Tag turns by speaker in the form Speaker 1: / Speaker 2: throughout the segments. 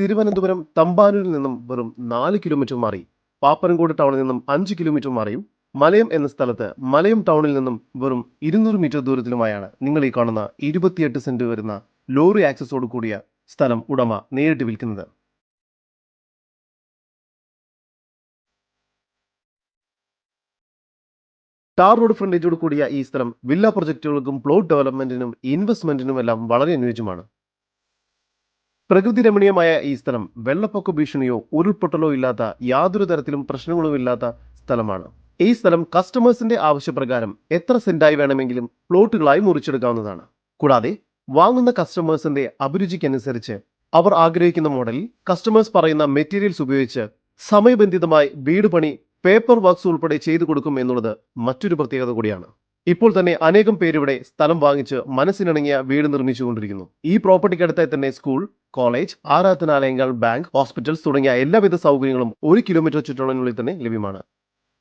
Speaker 1: തിരുവനന്തപുരം തമ്പാനൂരിൽ നിന്നും വെറും നാല് കിലോമീറ്റർ മാറി പാപ്പനംകോട് ടൗണിൽ നിന്നും അഞ്ച് കിലോമീറ്റർ മാറിയും മലയം എന്ന സ്ഥലത്ത് മലയം ടൗണിൽ നിന്നും വെറും ഇരുന്നൂറ് മീറ്റർ ദൂരത്തിലുമായാണ് നിങ്ങൾ ഈ കാണുന്ന ഇരുപത്തിയെട്ട് സെന്റ് വരുന്ന ലോറി ആക്സസോട് കൂടിയ സ്ഥലം ഉടമ നേരിട്ട് വിൽക്കുന്നത്. ടാർ റോഡ് ഫ്രണ്ടേജോട് കൂടിയ ഈ സ്ഥലം വില്ല പ്രൊജക്ടുകൾക്കും പ്ലോട്ട് ഡെവലപ്മെന്റിനും ഇൻവെസ്റ്റ്മെന്റിനും എല്ലാം വളരെ അനുയോജ്യമാണ്. പ്രകൃതി രമണീയമായ ഈ സ്ഥലം വെള്ളപ്പൊക്ക ഭീഷണിയോ ഉരുൾപൊട്ടലോ ഇല്ലാത്ത യാതൊരു തരത്തിലും പ്രശ്നങ്ങളോ ഇല്ലാത്ത സ്ഥലമാണ്. ഈ സ്ഥലം കസ്റ്റമേഴ്സിന്റെ ആവശ്യപ്രകാരം എത്ര സെന്റായി വേണമെങ്കിലും പ്ലോട്ടുകളായി മുറിച്ചെടുക്കാവുന്നതാണ്. കൂടാതെ വാങ്ങുന്ന കസ്റ്റമേഴ്സിന്റെ അഭിരുചിക്കനുസരിച്ച് അവർ ആഗ്രഹിക്കുന്ന മോഡലിൽ കസ്റ്റമേഴ്സ് പറയുന്ന മെറ്റീരിയൽസ് ഉപയോഗിച്ച് സമയബന്ധിതമായി വീട് പണി പേപ്പർ വർക്ക്സ് ഉൾപ്പെടെ ചെയ്തു കൊടുക്കും എന്നുള്ളത് മറ്റൊരു പ്രത്യേകത കൂടിയാണ്. ഇപ്പോൾ തന്നെ അനേകം പേരിവിടെ സ്ഥലം വാങ്ങിച്ച് മനസ്സിനിണങ്ങിയ വീട് നിർമ്മിച്ചുകൊണ്ടിരിക്കുന്നു. ഈ പ്രോപ്പർട്ടിക്കടുത്തായി തന്നെ സ്കൂൾ കോളേജ് ആരാധനാലയങ്ങൾ ബാങ്ക് ഹോസ്പിറ്റൽസ് തുടങ്ങിയ എല്ലാവിധ സൗകര്യങ്ങളും ഒരു കിലോമീറ്റർ ചുറ്റളവിനുള്ളിൽ തന്നെ ലഭ്യമാണ്.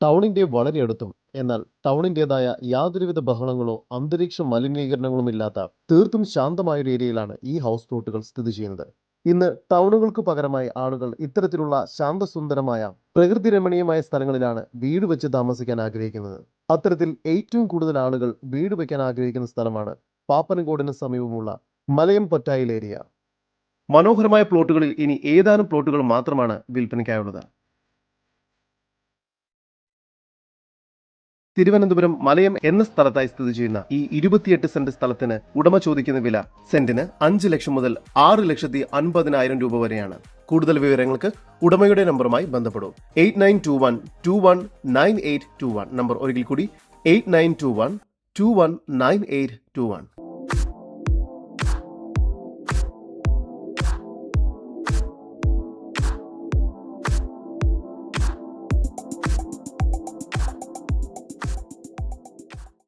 Speaker 1: ടൗണിന്റെ വളരെ അടുത്തും എന്നാൽ ടൗണിന്റേതായ യാതൊരുവിധ ബഹളങ്ങളോ അന്തരീക്ഷ മലിനീകരണങ്ങളും ഇല്ലാത്ത തീർത്തും ശാന്തമായ ഒരു ഏരിയയിലാണ് ഈ ഹൗസ് പ്ലോട്ടുകൾ സ്ഥിതി ചെയ്യുന്നത്. ഇന്ന് ടൗണുകൾക്ക് പകരമായി ആളുകൾ ഇത്തരത്തിലുള്ള ശാന്തസുന്ദരമായ പ്രകൃതി രമണീയമായ സ്ഥലങ്ങളിലാണ് വീട് വെച്ച് താമസിക്കാൻ ആഗ്രഹിക്കുന്നത്. അത്തരത്തിൽ ഏറ്റവും കൂടുതൽ ആളുകൾ വീട് വയ്ക്കാൻ ആഗ്രഹിക്കുന്ന സ്ഥലമാണ് പാപ്പനംകോടിന് സമീപമുള്ള മലയം പൊറ്റായിൽ ഏരിയ മനോഹരമായ പ്ലോട്ടുകളിൽ ഇനി ഏതാനും പ്ലോട്ടുകൾ മാത്രമാണ് വിൽപ്പനയ്ക്കായുള്ളത്. തിരുവനന്തപുരം മലയം എന്ന സ്ഥലത്തായി സ്ഥിതി ചെയ്യുന്ന ഈ ഇരുപത്തിയെട്ട് സെന്റ് സ്ഥലത്തിന് ഉടമ ചോദിക്കുന്ന വില സെന്റിന് അഞ്ച് ലക്ഷം മുതൽ ആറ് ലക്ഷത്തി അൻപതിനായിരം രൂപ വരെയാണ്. കൂടുതൽ വിവരങ്ങൾക്ക് ഉടമയുടെ നമ്പറുമായി ബന്ധപ്പെടും. Eight nine two one two one nine eight two one. Number ഒരിക്കൽ കൂടി. Eight nine two one two one nine eight two one.